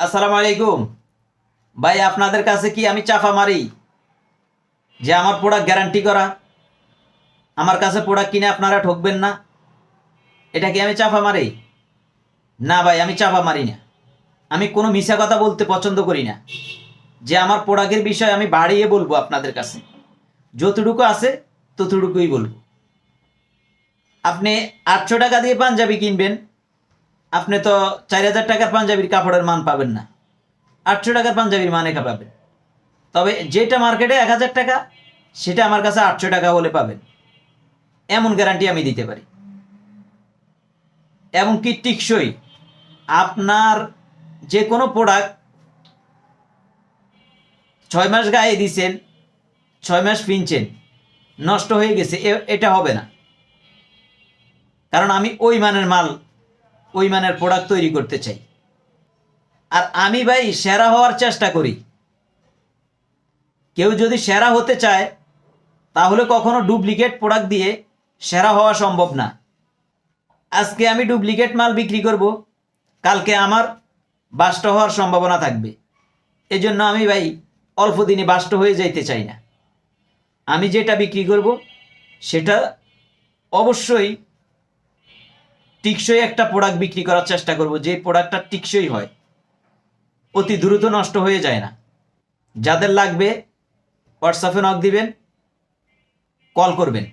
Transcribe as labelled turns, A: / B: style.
A: আসসালামু আলাইকুম। ভাই, আপনাদের কাছে কি আমি চাফা মারি? যে আমার প্রোডাক্ট গ্যারান্টি করা। আমার কাছে প্রোডাক্ট কিনে আপনারা ঠকবেন না। এটা কি আমি চাফা মারি? না ভাই, আমি চাফা মারি না। আমি কোনো মিশা কথা বলতে পছন্দ করি না। যে আমার প্রোডাক্টের বিষয় আমি বাড়িয়ে বলব আপনাদের কাছে। যতটুকু আছে, ততটুকুই বলব। আপনি আটশো টাকা দিয়ে পাঞ্জাবি কিনবেন আপনি তো চার হাজার টাকার পাঞ্জাবির কাপড়ের মান পাবেন না। আটশো টাকার পাঞ্জাবির মানে পাবেন। তবে যেটা মার্কেটে এক হাজার টাকা, সেটা আমার কাছে আটশো টাকা হলে পাবেন। এমন গ্যারান্টি আমি দিতে পারি। এবং কি টিকসই, আপনার যে কোনো প্রোডাক্ট ছয় মাস গায়ে দিছেন, ছয় মাস পিনছেন নষ্ট হয়ে গেছে এটা হবে না। কারণ আমি ওই মানের মাল ওই মানের প্রোডাক্ট তৈরি করতে চাই। আর আমি ভাই সেরা হওয়ার চেষ্টা করি। কেউ যদি সেরা হতে চায়, তাহলে কখনো ডুপ্লিকেট প্রোডাক্ট দিয়ে সেরা হওয়া সম্ভব না। আজকে আমি ডুপ্লিকেট মাল বিক্রি করব, কালকে আমার বাষ্ট হওয়ার সম্ভাবনা থাকবে। এজন্য আমি ভাই অল্প দিনে বাষ্ট হয়ে যাইতে চাই না। আমি যেটা বিক্রি করব, সেটা অবশ্যই টিকসই একটা প্রোডাক্ট বিক্রি করার চেষ্টা করব যে প্রোডাক্টটা টিকসই হয়। অতি দ্রুত নষ্ট হয়ে যায় না। যাদের লাগবে হোয়াটসঅ্যাপে নক দিবেন কল করবেন।